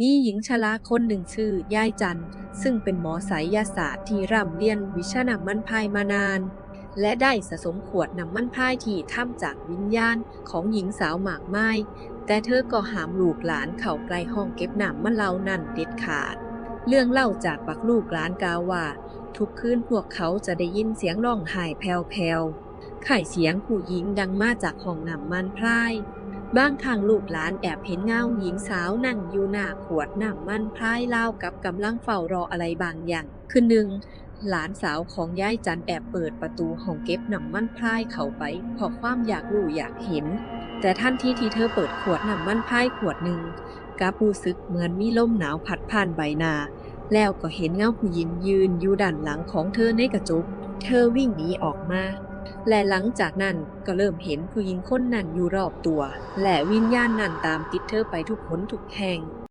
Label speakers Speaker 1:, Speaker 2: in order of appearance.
Speaker 1: มีหญิงชราคนหนึ่งชื่อยายจันซึ่งเป็นหมอไสยยาศาสตร์ที่ร่ำเรียนวิชานำมันพายมานาน และได้สะสมขวดน้ำมันพายที่ทำจากวิญญาณของหญิงสาวหมากไม้แต่เธอก็หามลูกหลานเข้าใกลห้องเก็บน้ำมันเหล่านั่นเด็ดขาด เรื่องเล่าจากปักลูกหลานกล่าวว่า ทุกคืนพวกเขาจะได้ยินเสียงร้องไห้แผ่วๆไข่เสียงผู้หญิงดังมาจากห้องน้ำมันพาย บางครั้งลูกหลานแอบเห็นเงาหญิงสาวนั่งอยู่หน้าขวดน้ำมันพรายเล่ากับกำลังเฝ้ารออะไรบางอย่าง คืนหนึ่งหลานสาวของยายจันแอบเปิดประตูห้องเก็บน้ำมันพรายเข้าไปเพราะความอยากรู้อยากเห็น แต่ทันทีที่เธอเปิดขวดน้ำมันพรายขวดหนึ่งกับรู้สึกเหมือนมีลมหนาวพัดผ่านใบหน้าแล้วก็เห็นเงาผู้หญิงยืนอยู่ด้านหลังของเธอในกระจก เธอวิ่งหนีออกมา และหลังจากนั้นก็เริ่มเห็นผู้หญิงคนนั้นอยู่รอบตัว และวิญญาณนั้นตามติดเธอไปทุกหนทุกแห่ง